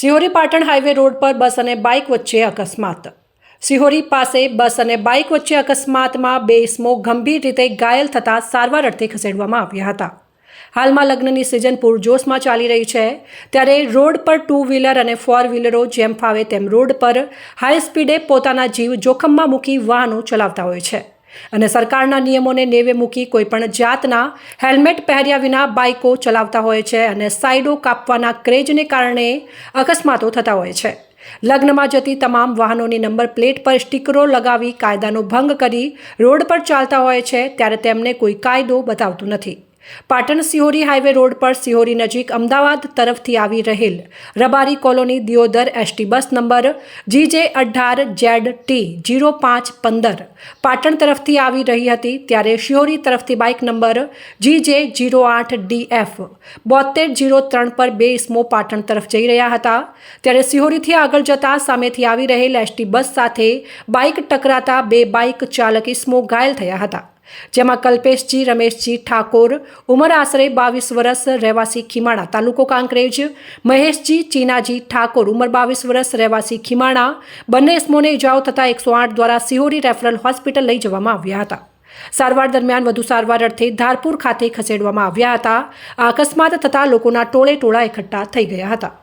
Sihori Patan highway road પર બસ અને bike વચ્ચે અકસ્માત. સિહોરી પાસે બસ અને બાઇક વચ્ચે અકસ્માતમાં બે ઇસમો ગંભીર રીતે ઘાયલ થતાં સારવાર અર્થે ખસેડવામાં આવ્યા હતા. હાલમાં લગ્નની સિઝન પૂરજોશમાં ચાલી રહી છે. ત્યારે રોડ પર ટુ વ્હીલર અને ફોર વ્હીલરો જેમ ફાવે તેમ રોડ પર હાઈ સ્પીડે પોતાના જીવ જોખમમાં મૂકી વાહનો ચલાવતા હોય છે. અને સરકારના નિયમોને નેવે મૂકી કોઈપણ જાતના હેલ્મેટ પહેર્યા વિના બાઇકો ચલાવતા હોય છે અને સાઇડો કાપવાના ક્રેજને કારણે અકસ્માતો થતા હોય છે. લગ્નમાં જતી તમામ વાહનોની નંબર પ્લેટ પર સ્ટીકરો લગાવી કાયદાનો ભંગ કરી રોડ પર ચાલતા હોય છે ત્યારે તેમને કોઈ કાયદો બતાવતું નથી. પાટણ સિહોરી હાઈવે રોડ પર સિહોરી નજીક અમદાવાદ તરફથી આવી રહેલ Rabari colony Deodar ST bus number GJ અઢાર જેડ ટી જીરો પાંચ પંદર પાટણ તરફથી આવી રહી હતી ત્યારે શિહોરી તરફથી બાઇક નંબર જીજે જીરો આઠ ડી એફ બોતેર જીરો ત્રણ પર બે ઇસમો પાટણ તરફ જઈ રહ્યા હતા. ત્યારે સિહોરીથી આગળ જતા સામેથી આવી રહેલ એસટી બસ સાથે બાઇક ટકરાતા બે બાઇક ચાલક ઇસમો ઘાયલ થયા હતા. જેમાં કલ્પેશજી, રમેશજી ઠાકોર, ઉંમર આશરે બાવીસ વર્ષ, રહેવાસી ખીમાણા તાલુકો કાંકરેજ, મહેશજી, ચીનાજી ઠાકોર, ઉંમર બાવીસ વર્ષ, રહેવાસી ખીમાણા, બંને ઇસમોને ઇજાઓ થતાં એકસો આઠ દ્વારા સિહોરી રેફરલ હોસ્પિટલ લઈ જવામાં આવ્યા હતા. સારવાર દરમિયાન વધુ સારવાર અર્થે ધારપુર ખાતે ખસેડવામાં આવ્યા હતા. આ અકસ્માત થતાં લોકોના ટોળે ટોળા એકઠા થઈ ગયા હતા.